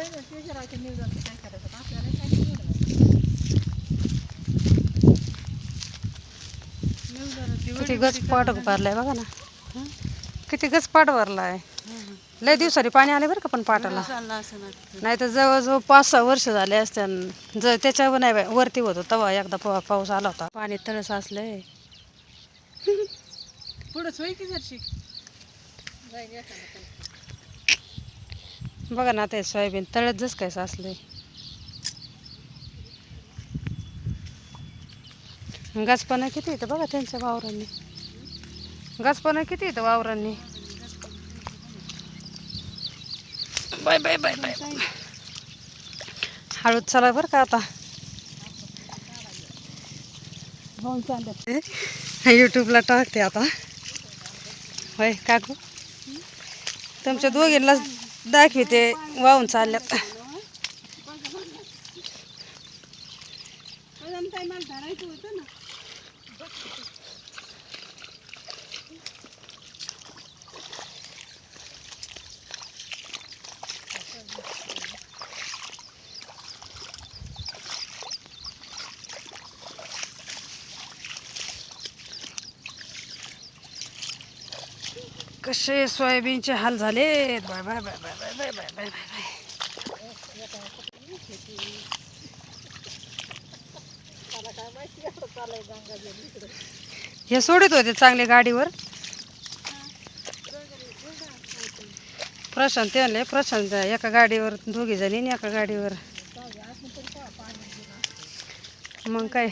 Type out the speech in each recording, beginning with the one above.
ना ते करायचं निवडायचं काय करायचं आपल्याला काय निवडायचं किती गच पाट भरलाय बघा ना. हं? किती गच पाट भरलाय. लय दिवसांनी पाणी आले बरं का पण पाटाला. नाही तर जवळजवळ पाच सहा वर्ष झाले असते जर त्याच्यावर नाही बाई, वरती होतो तेव्हा एकदा पा- पाऊस आला होता. पाणी तळ साचलंय पुढं सोय की जरशी? बघा ना ते सोयाबीन तळत जस काय साचलंय. गाचपाना किती येतं बघा त्यांच्या वावरांनी. गाचपाना किती येतं वावरांनी. Bye bye bye bye. हळूच चला बरं का आता. यूट्यूबला टाकते आता. होय काकू? तुमच्या दोघींना दाखविते वाहून चालल्यात कसे सोयाबीनचे हाल झाले bye bye bye bye bye bye bye bye bye. हे सोडत होते चांगले गाडीवर. प्रशांत ते म्हणले प्रशांत एका गाडीवर दोघी जणी एका गाडीवर. मग काय?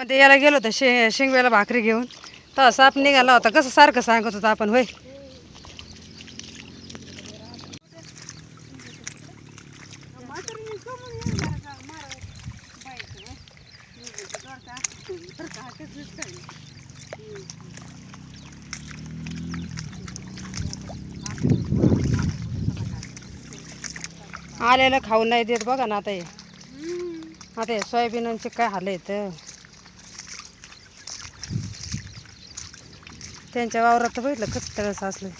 ते याला गेलो होतं शे शेंगव्याला भाकरी घेऊन. तर साप निघाला होता. कसं सारखं सांगत होतं आपण होय? आलेलं खाऊ नाही देत बघा ना आता हे. आता हे सोयाबीनचे काय हाल आहेत? त्यांच्या वावरात बघितलं कसं तळस असलं.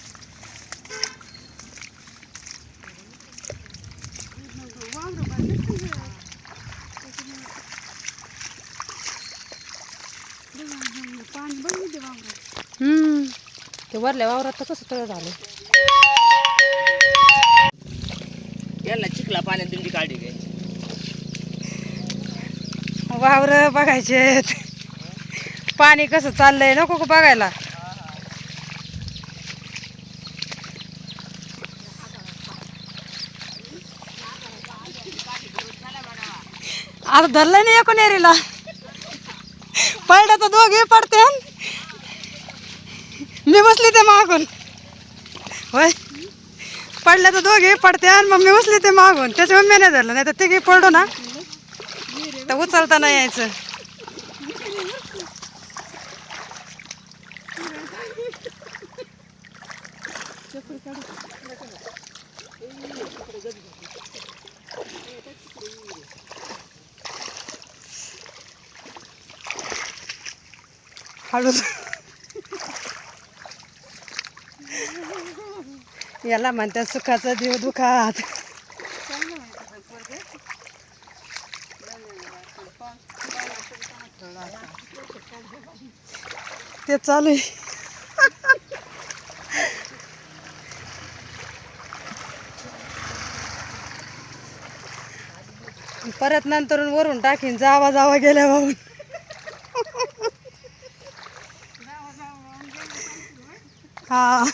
हम्म ते वरल्या वावरात तर कसं तळ झालं? याला चिखला पाण्यात तुमची काळजी घ्यायची वावर बघायचे पाणी कसं चाललंय नको का बघायला. आता धरलं नाही एकूण एरीला पडलं तर दोघे पडते मी बसली ते मागून. होय? पडल्या तर दोघे पडते आणि मग मी बसली ते मागून. त्याच्या मम्मी नाही धरलं नाही तर तिघे पडलो ना. तर उचलता नाही यायचं. हळू याला म्हणतात सुखाचा देव दुखात. ते चालू आहे. परत नंतर वरून टाकीन जावा जावा गेल्या वाहून 啊